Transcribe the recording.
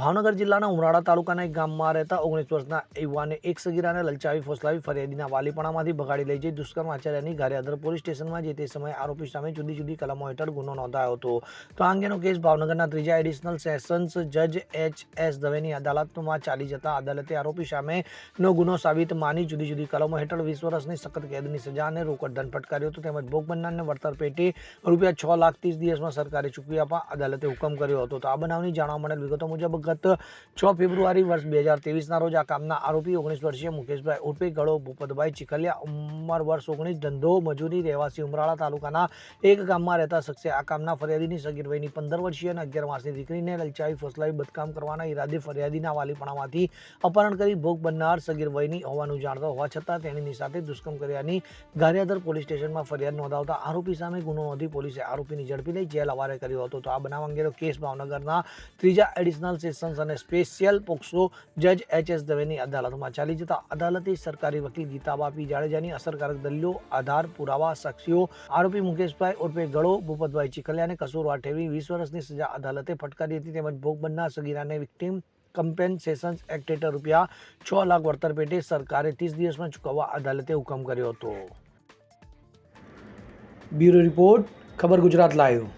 ભાવનગર જિલ્લાના ઉમરાળા તાલુકાના એક ગામમાં રહેતા ઓગણીસ વર્ષના યુવાને એક સગીરાને લલચાવી ફોસલાવી ફરિયાદીના વાલીપણામાંથી ભગાડી લઈ જઈ દુષ્કર્મ આચાર્યની ગારિયાધર પોલીસ સ્ટેશનમાં જે તે સમયે આરોપી સામે જુદી જુદી કલમો હેઠળ ગુનો નોંધાયો હતો. તો આ અંગેનો કેસ ભાવનગરના ત્રીજા એડિશનલ સેશન્સ જજ એચ એસ દવેની અદાલતમાં ચાલી જતા અદાલતે આરોપી સામેનો ગુનો સાબિત માની જુદી જુદી કલમો હેઠળ વીસ વર્ષની સખત કેદની સજા અને રોકડ દંડ ફટકાર્યો હતો. તેમજ ભોગ બનનારને વળતર પેટે રૂપિયા છ લાખ ત્રીસ દિવસમાં સરકારે ચૂકવી આપવા અદાલતે હુકમ કર્યો હતો. તો આ બનાવની જાણવા મળેલ વિગતો મુજબ ગત છ ફેબ્રુઆરી વર્ષ બે હજાર તેવીસના રોજ આ કામના આરોપી ઓગણીસ વર્ષીય મુકેશભાઈ ઉર્ફે ગળો ભૂપતભાઈ ચીખલિયા. ઉંમર વર્ષ ઓગણીસ, ધંધો મજૂરી, રહેવાસી ઉમરાળા તાલુકાના એક ગામમાં રહેતા શખ્સે આ કામના ફરિયાદીની સગીર વયની પંદર વર્ષીય અને અગિયાર માસની દીકરીને લલચાવી, ફસલાવી, બદકામ કરવાના ઈરાદે ફરિયાદીના વાલીપણામાંથી અપહરણ કરી ભોગ બનનાર સગીર વયની હોવાનું જાણતા હોવા છતાં તેણીની સાથે દુષ્કર્મ કર્યાની ગારિયાધર પોલીસ સ્ટેશનમાં ફરિયાદ નોંધાવતા આરોપી સામે ગુનો નોંધી પોલીસે આરોપીની ઝડપી લઈ જેલ અવારે કર્યો હતો. તો આ બનાવ અંગેનો કેસ ભાવનગરના ત્રીજા એડિશનલ સેશન્સ અને સ્પેશિયલ પોક્સો જજ એચ એસ દવેની અદાલતમાં ચાલી જતા અદાલતે સરકારી વકીલ ગીતાબા પી જાડેજાની અસરકારક દલીલો, આધાર પુરાવા, સાક્ષીઓ, આરોપી મુકેશભાઈ ઉર્ફે ગળો, ભૂપતભાઈ ચીખલિયાને કસૂરવાર ઠેરવી વીસ વર્ષની સજા અદાલતે ફટકારી હતી તેમજ ભોગ બનનાર સગીરાને વિક્ટીમ કમ્પેન્સેશન એક્ટ હેઠળ રૂપિયા છ લાખ વળતર પેટે સરકારે ત્રીસ દિવસમાં ચૂકવવા અદાલતે હુકમ કર્યો હતો. બ્યુરો રિપોર્ટ, ખબર ગુજરાત લાઈવ.